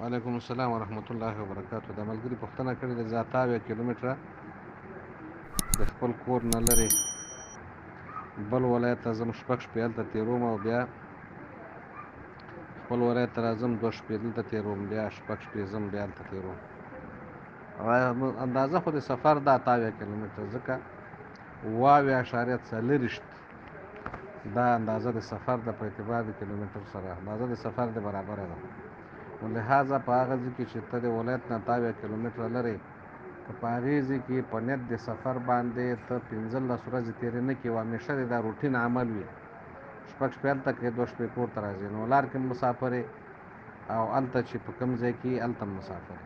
وعلیکم السلام ورحمت الله وبرکاتو د ملګري پوښتنه کړې ده زه اته اویا کیلومتره د خپل کور نه لرې. بل ولایت ته ځم شپږ شپې هلته تېروم او بیا خپل ولایت ته راځم دوه شپې دلته تېروم بیا شپږ شپې ځم بیا هلته تېروم اندازه خو د سفر دا اته اویا کیلومتره ځکه اوه اویا اعشاریه څلېرویشت دا اندازه د سفر د په اعتبار د کیلومتر سره. اندازه د سفر د برابره ده نو لهذا په هغه کې چې ته د ولایت نه اته اویا کیلومتره لرې که په هغې ځای کې په نیت د سفر باندې ته پنځلس ورځې تېرې نه کړې او همیشه دا روټین عمل وي. شپږ شپې هلته کړې دوه شپې کور ته راځې نو لار کې مسافر او هلته چې په کوم ځای کې هلته مسافر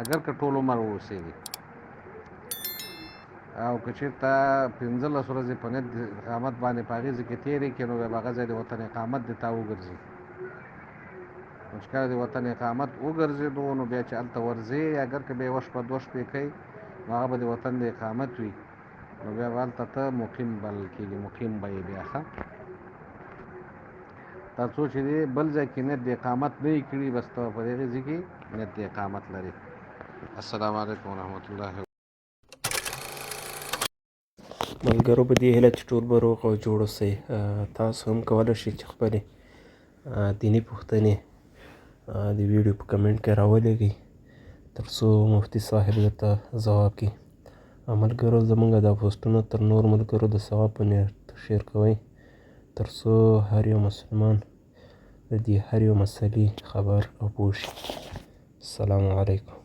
اگر که ټول عمر واوسېږي. او که چېرته پنځلس ورځې په نیت د اقامت باندې په هغې ځای کې تېرې کړې نو بیا به هغه ځای د وطن اقامت د تا وګرځي کله د وطن اقامت وګرځېدو نو بیا چې هلته ورځې اگر که بیا یوه شپه دوه شپې کوي نو هغه به د وطن د اقامت وي. نو بیا به هلته ته مقیم بلل کېږي مقیم به یې بیا ښه. تر څو چې دی بل ځای کې نیت د اقامت نه وي کړي بس ته په دغې ځای کې نیت د اقامت لري السلام علیکم ورحمت الله ملګرو په دې هیله چې ټول به روغ او جوړ اوسئ. تاسو هم کولی شئ چې خپلې دیني پوښتنې د ویډیو په کمنټ کې راولېږئ تر څو مفتي صاحب درته ځواب کړي ملګرو زموږ دا پوسټونه تر نور ملګرو د ثواب په نیت شیر کوئ تر څو هر یو مسلمان د دې هر یو مسلې خبر او پوه شي السلام علیکم